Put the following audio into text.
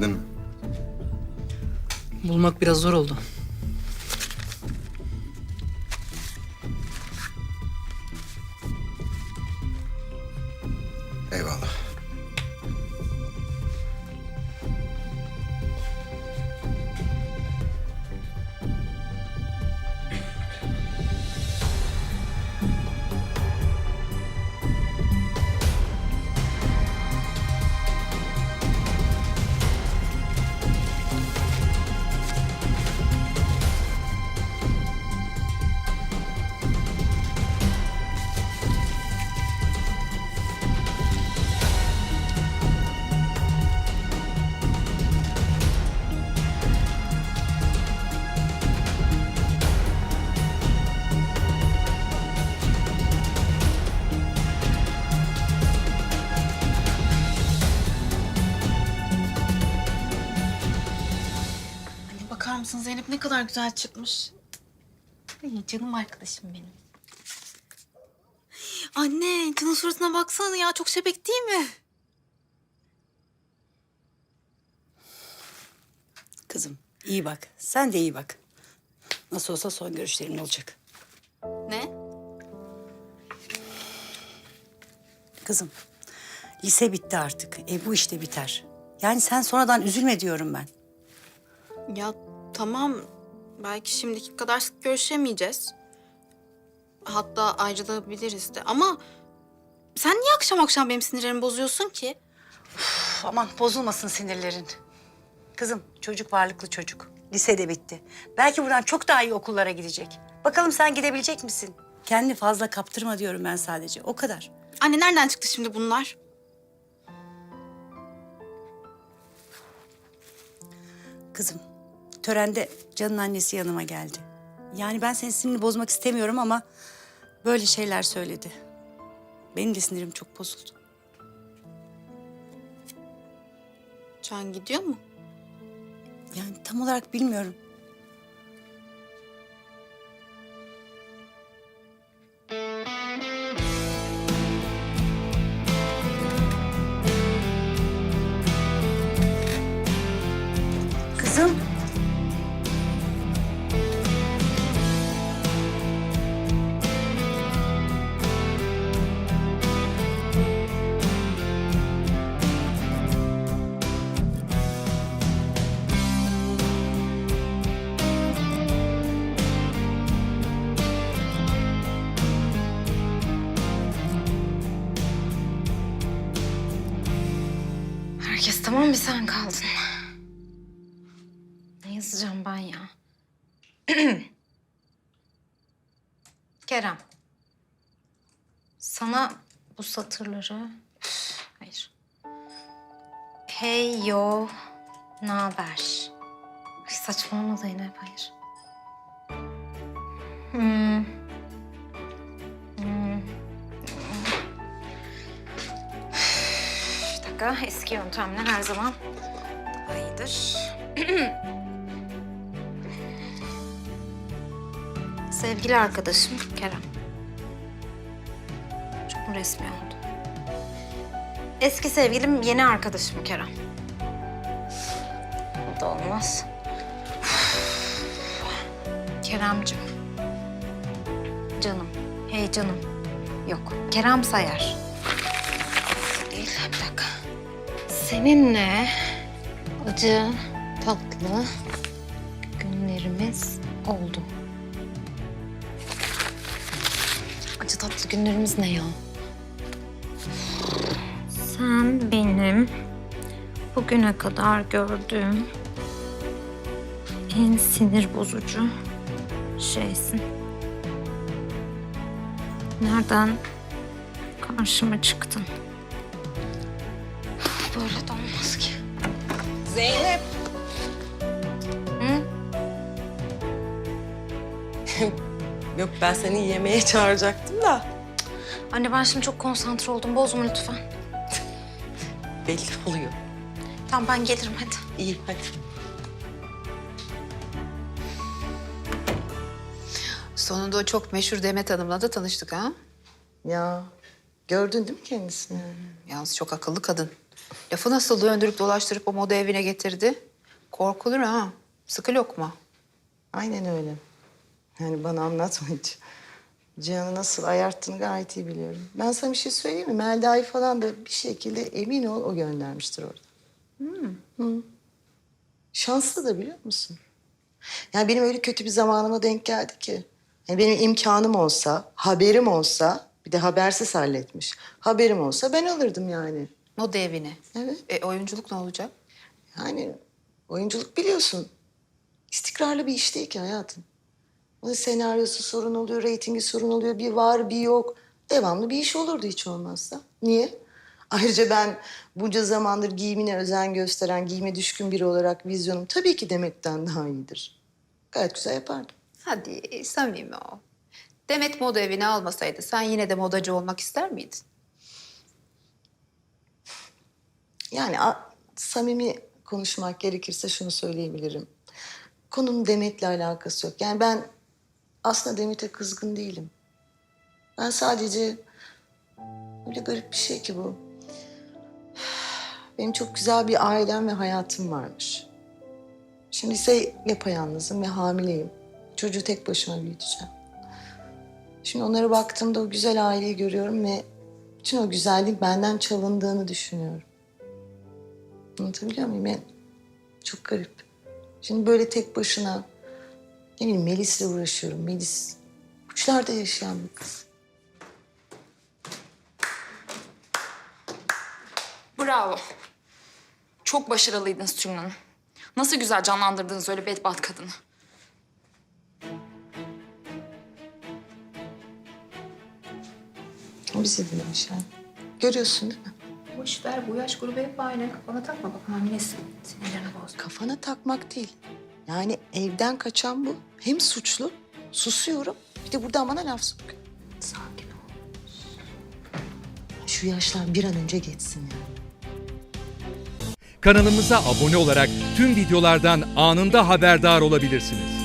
değil mi? Bulmak biraz zor oldu. Mısın Zeynep ne kadar güzel çıkmış. Ay canım arkadaşım benim. Anne Can'ın suratına baksana ya çok şebek değil mi? Kızım iyi bak. Sen de iyi bak. Nasıl olsa son görüşlerin olacak. Ne? Kızım lise bitti artık. E bu işte biter. Yani sen sonradan üzülme diyorum ben. Ya tamam belki şimdiki kadar sık görüşemeyeceğiz. Hatta ayrılabiliriz de ama sen niye akşam akşam benim sinirlerimi bozuyorsun ki? Üf, aman bozulmasın sinirlerin. Kızım çocuk varlıklı çocuk. Lisede bitti. Belki buradan çok daha iyi okullara gidecek. Bakalım sen gidebilecek misin? Kendini fazla kaptırma diyorum ben sadece. O kadar. Anne nereden çıktı şimdi bunlar? Kızım, törende Can'ın annesi yanıma geldi. Yani ben senin sinirini bozmak istemiyorum ama böyle şeyler söyledi. Benim de sinirim çok bozuldu. Can gidiyor mu? Yani tam olarak bilmiyorum. Kızım. Tamam mı sen kaldın? Ne yazacağım ben ya? Kerem. Sana bu satırları... Hayır. Hey yo, naber? Saçmalama Zeynep, hayır. Hmm. Dakika, eski yöntemler her zaman daha iyidir. Sevgili arkadaşım Kerem. Çok mu resmi oldu? Eski sevgilim, yeni arkadaşım Kerem. O da olmaz. Keremcim. Canım. Hey canım. Yok. Kerem Sayar. Değil. Bir dakika. Seninle acı, tatlı günlerimiz oldu. Acı tatlı günlerimiz ne ya? Sen benim bugüne kadar gördüğüm en sinir bozucu şeysin. Nereden karşıma çıktın? Zeynep. Hı? Yok ben seni yemeğe çağıracaktım da Anne ben şimdi çok konsantre oldum. Bozma lütfen. belli oluyor. Tamam ben gelirim hadi. İyi hadi. Sonunda o çok meşhur Demet Hanım'la da tanıştık ha. Ya gördün değil mi kendisini? Yalnız çok akıllı kadın. Lafı nasıl döndürüp dolaştırıp o moda evine getirdi? Korkulur ha. Sıkı lokma. Aynen öyle. Yani bana anlatma hiç. Cihan'ı nasıl ayarttığını gayet iyi biliyorum. Ben sana bir şey söyleyeyim mi? Melda'yı falan da bir şekilde emin ol o göndermiştir orada. Hı. Şanslı da biliyor musun? Yani benim öyle kötü bir zamanıma denk geldi ki. Yani benim imkanım olsa, haberim olsa, bir de habersiz halletmiş. Haberim olsa ben alırdım yani. Moda evine. Evet. E oyunculuk ne olacak? Yani oyunculuk biliyorsun. istikrarlı bir iş değil ki hayatım. Onun senaryosu sorun oluyor, reytingi sorun oluyor. Bir var, bir yok. Devamlı bir iş olurdu hiç olmazsa. Niye? Ayrıca ben bunca zamandır giyimine özen gösteren, giyime düşkün biri olarak vizyonum tabii ki Demet'ten daha iyidir. Gayet güzel yapardım. Hadi samimi ol. Demet moda evine almasaydı sen yine de modacı olmak ister miydin? Yani a- samimi konuşmak gerekirse şunu söyleyebilirim. Konunun Demet'le alakası yok. Yani ben aslında Demet'e kızgın değilim. Ben sadece öyle garip bir şey ki bu. Benim çok güzel bir ailem ve hayatım varmış. Şimdi ise yapayalnızım ve hamileyim. Çocuğu tek başıma büyüteceğim. Şimdi onlara baktığımda o güzel aileyi görüyorum ve bütün o güzellik benden çalındığını düşünüyorum. Anlatabiliyor muyum? Yani çok garip. Şimdi böyle tek başına ne bileyim Melis'le uğraşıyorum. Melis uçlarda yaşayan bir kız. Bravo. Çok başarılıydınız Tümün Hanım. Nasıl güzel canlandırdınız öyle bedbaht kadını. O bizi dinlemiş yani. Görüyorsun değil mi? Boş ver bu yaş grubu hep aynı. Kafana takma bak hamilesin. Sinirlerini boz. Kafana takmak değil. Yani evden kaçan bu. Hem suçlu, susuyorum. Bir de buradan bana laf sokuyor. Sakin ol. Şu yaşlar bir an önce geçsin yani. Kanalımıza abone olarak tüm videolardan anında haberdar olabilirsiniz.